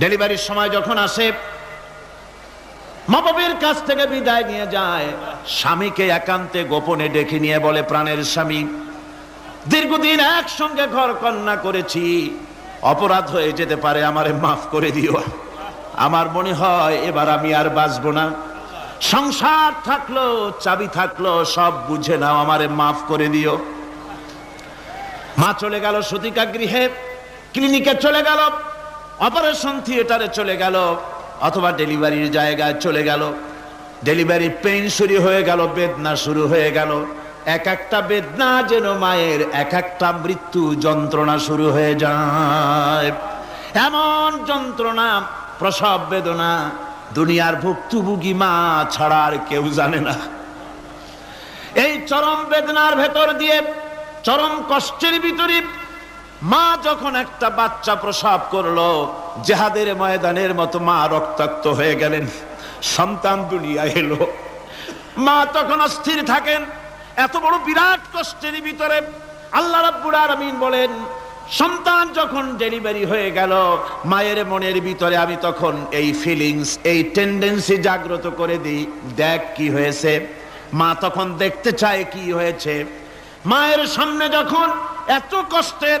ডেলিভারির সময় যখন আসে মা-বাবের কাছ থেকে বিদায় নিয়ে যায়। স্বামীকে একান্তে গোপনে ডেকে নিয়ে বলে, প্রাণের স্বামী, দীর্ঘদিন একসঙ্গে ঘর কন্যা করেছি। অপরাধ হয়ে যেতে পারে, আমারে মাফ করে দিও। আমার মনে হয় এবার আমি আর বাঁচবো না। সংসার থাকল, চাবি থাকল, সব বুঝে নাও, আমারে মাফ করে দিও। মা চলে গেল সতিকা গৃহে ক্লিনিকে চলে গেল। অপারেশন থিয়েটারে চলে গেল, অথবা ডেলিভারির জায়গায় চলে গেল। ডেলিভারি পেইন শুরু হয়ে গেল, বেদনা শুরু হয়ে গেল। এক একটা বেদনা যেন মায়ের, এক একটা মৃত্যু যন্ত্রণা শুরু হয়ে যায়। এমন যন্ত্রণা, প্রসব বেদনা, দুনিয়ার ভুক্তভোগী মা ছাড়া আর কেউ জানে না। এই চরম বেদনার ভেতর দিয়ে, চরম কষ্টের ভিতরে মা যখন একটা বাচ্চা প্রসাব করল, জেহাদের ময়দানের মতো মা রক্তাক্ত হয়ে গেলেন। সন্তান দুনিয়া এলো। মা তখন অস্থির থাকেন। এত বড় বিরাট কষ্টের ভিতরে আল্লাহ রাব্বুল আলামিন বলেন, সন্তান যখন ডেলিভারি হয়ে গেল, মায়ের মনের ভিতরে আমি তখন এই ফিলিংস এই টেন্ডেন্সি জাগ্রত করে দিই, দেখ কি হয়েছে। মা তখন দেখতে চায় কি হয়েছে। মায়ের সামনে যখন এত কষ্টের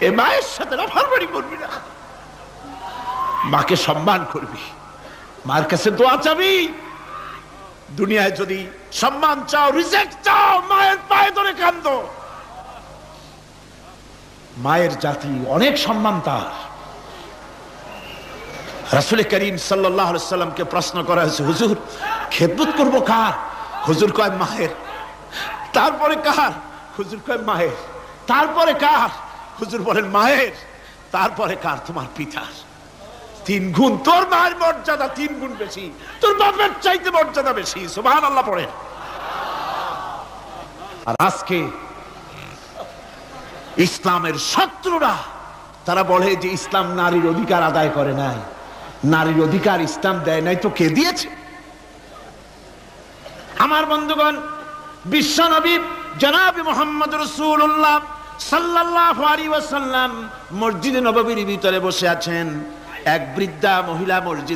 এ মায়ের সাথে নাফারমানি করবি না। মাকে সম্মান করবি। মার কাছে দোয়া চাবি। দুনিয়ায় যদি সম্মান চাও রিজেক্ট চাও, মায়ের পায়ে ধরে কান্দ মায়ের জাতি অনেক সম্মান তার। রাসুল করিম সাল্লাহ সাল্লামকে প্রশ্ন করা হয়েছে, হুজুর, খেদমত করব কার? হুজুর কয়, মায়ের। তারপরে কার? হুজুর কয়, মায়ের। তারপরে কার? হুজুর বলেন, মায়ের, তারপরে কার? তোমার পিতার। তিন গুণ তোর মায়ের মর্যাদা তিন গুণ বেশি। তোর বাপের চাইতে মর্যাদা বেশি। সুবহান আল্লাহ পড়ে আর আজকে ইসলামের শত্রুরা, তারা বলে যে ইসলাম নারীর অধিকার আদায় করে নাই। নারীর অধিকার ইসলাম দেয় নাই তো কে দিয়েছে? আমার বন্ধুগণ, বিশ্বনবী জনাবি মোহাম্মদ রসুল্লাহ সাল্লাল্লাহু আলাইহি ওয়াসাল্লাম মসজিদে নববীর ভিতরে বসে আছেন। এক বৃদ্ধা মহিলা মসজিদ